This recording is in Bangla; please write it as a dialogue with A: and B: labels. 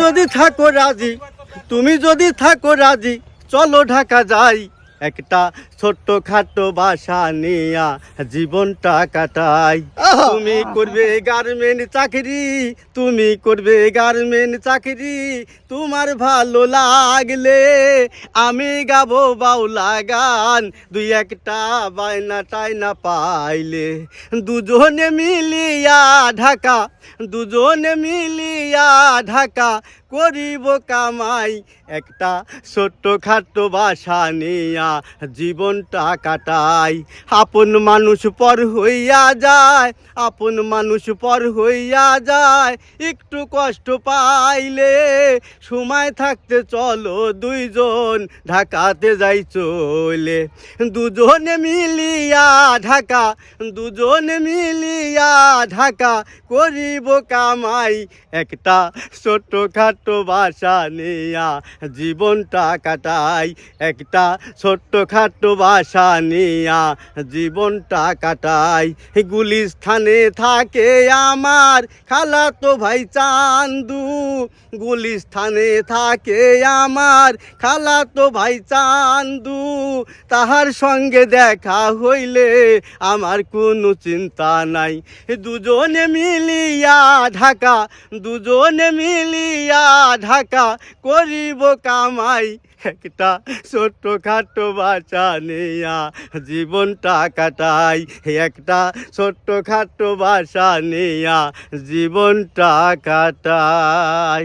A: যদি থাকো রাজি তুমি যদি থাকো রাজি চলো ঢাকা যাই। একটা ছোট্ট খাটো বাসা নিয়া জীবনটা কাটাই। তুমি করবে গার্মেন্ট চাকরি তুমি করবে গার্মেন্ট চাকরি তোমার ভালো লাগলে আমি গাবো বাউলা গান। দুই একটা বায়না টাইনা পাইলে দুজনে মিলিয়া ঢাকা দুজনে মিলিয়া ঢাকা করিব কামাই। একটা ছোট্ট খাটো বাসা নিয়া জীবনটা কাটাই আপন মানুষ পর হইয়া যায়, আপন মানুষ পর হইয়া যায়। একটু কষ্ট পাইলে সময় থাকতে চলো দুইজন, ঢাকাতে যাই চলে। দুজনে মিলিয়া ঢাকা, দুজন মিলিয়া ঢাকা করিব কামাই। একটা ছোট্ট খাটো বাসা নিয়া জীবনটা কাটাই একটা ছোট্ট খাটো বাসা নিয়া জীবনটা কাটাই। গুলিস্থানে থাকে আমার খালা তো ভাই চান্দু। গুলিস্থানে থাকে আমার খালা তো ভাই চান্দু। তাহার সঙ্গে দেখা হইলে আমার কোনো চিন্তা নাই। দুজনে মিলিয়া ঢাকা, দুজনে মিলিয়া ঢাকা করিব কামাই। একটা ছোট্ট খাটো বাচ্চা নিয়া জীবনটা কাটাই। একটা ছোট্ট খাট্ট বাসা নিয়া জীবনটা কাটাই।